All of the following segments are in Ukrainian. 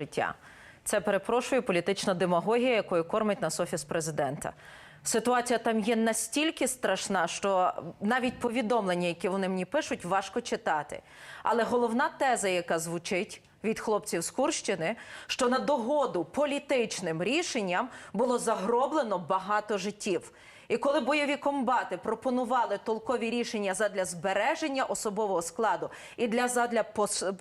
життя. Це перепрошую політична демагогія, якою кормить нас офіс президента. Ситуація там є настільки страшна, що навіть повідомлення, які вони мені пишуть, важко читати. Але головна теза, яка звучить від хлопців з Курщини, що на догоду політичним рішенням було загроблено багато життів. І коли бойові комбати пропонували толкові рішення задля збереження особового складу і для задля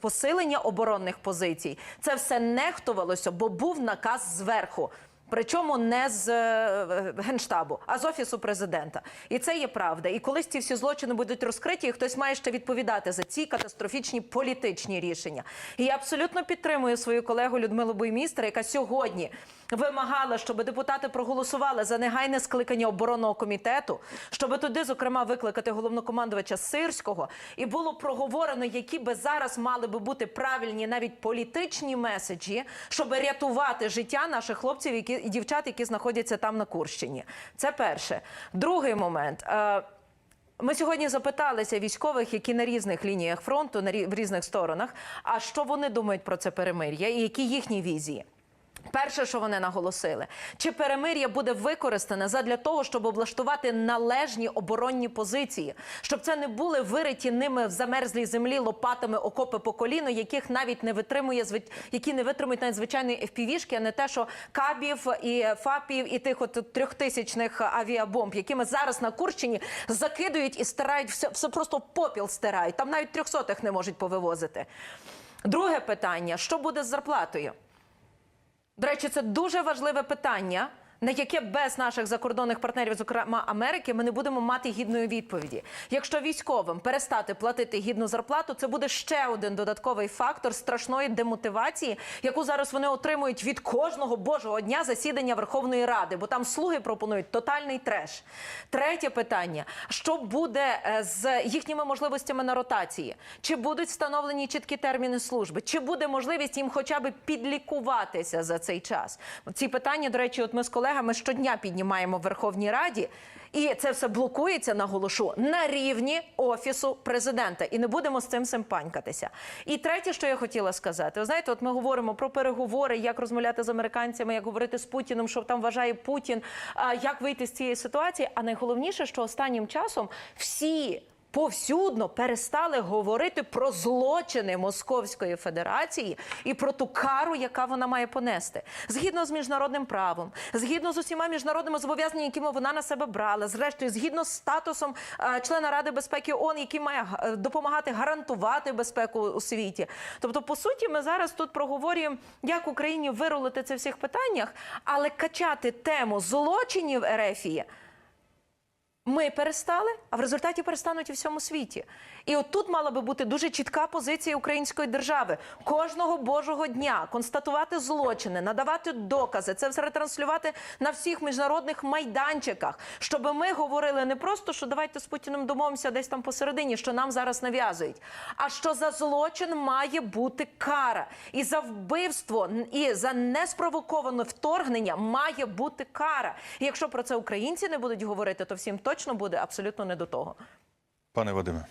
посилення оборонних позицій, це все нехтувалося, бо був наказ зверху. Причому не з е, генштабу, а з офісу президента, і це є правда. І колись ці всі злочини будуть розкриті, і хтось має ще відповідати за ці катастрофічні політичні рішення. І я абсолютно підтримую свою колегу Людмилу Буймістер, яка сьогодні вимагала, щоб депутати проголосували за негайне скликання оборонного комітету, щоб туди, зокрема, викликати головнокомандувача Сирського, і було проговорено, які би зараз мали би бути правильні навіть політичні меседжі, щоб рятувати життя наших хлопців які, і дівчат, які знаходяться там на Курщині. Це перше. Другий момент. Е, ми сьогодні запиталися військових, які на різних лініях фронту, на різних сторонах, а що вони думають про це перемир'я і які їхні візії. Перше, що вони наголосили, чи перемир'я буде використане задля того, щоб облаштувати належні оборонні позиції, щоб це не були вириті ними в замерзлій землі лопатами окопи по коліно, яких навіть не витримує які не витримують навіть звичайної FPV-шки, а не те, що кабів і фапів, і тих от трьохтисячних авіабомб, якими зараз на Курщині закидують і стирають все, все просто попіл стирають. Там навіть трьохсотих не можуть повивозити. Друге питання: що буде з зарплатою? До речі, це дуже важливе питання, на яке без наших закордонних партнерів, зокрема Америки, ми не будемо мати гідної відповіді. Якщо військовим перестати платити гідну зарплату, це буде ще один додатковий фактор страшної демотивації, яку зараз вони отримують від кожного божого дня засідання Верховної Ради, бо там слуги пропонують тотальний треш. Третє питання: що буде е, з їхніми можливостями на ротації? Чи будуть встановлені чіткі терміни служби? Чи буде можливість їм хоча б підлікуватися за цей час? Ці питання, до речі, от ми з колегами щодня піднімаємо в Верховній Раді. І це все блокується, наголошу, на рівні офісу президента, і не будемо з цим симпанькатися. І третє, що я хотіла сказати, ви знаєте, от ми говоримо про переговори, як розмовляти з американцями, як говорити з Путіним, що там вважає Путін, як вийти з цієї ситуації. А найголовніше, що останнім часом всі. Повсюдно перестали говорити про злочини Московської Федерації і про ту кару, яка вона має понести, згідно з міжнародним правом, згідно з усіма міжнародними зобов'язаннями, якими вона на себе брала, зрештою, згідно з статусом е, члена Ради безпеки ООН, який має е, допомагати гарантувати безпеку у світі. Тобто, по суті, ми зараз тут проговорюємо, як Україні вирулити це в всіх питаннях, але качати тему злочинів Ерефії ми перестали, а в результаті перестануть і всьому світі. І от тут мала би бути дуже чітка позиція української держави кожного божого дня констатувати злочини, надавати докази, це все ретранслювати на всіх міжнародних майданчиках, щоб ми говорили не просто, що давайте з Путіним домовимося десь там посередині, що нам зараз нав'язують, а що за злочин має бути кара, і за вбивство, і за неспровоковане вторгнення має бути кара. І якщо про це українці не будуть говорити, то всім точно буде абсолютно не до того. Пане Вадиме.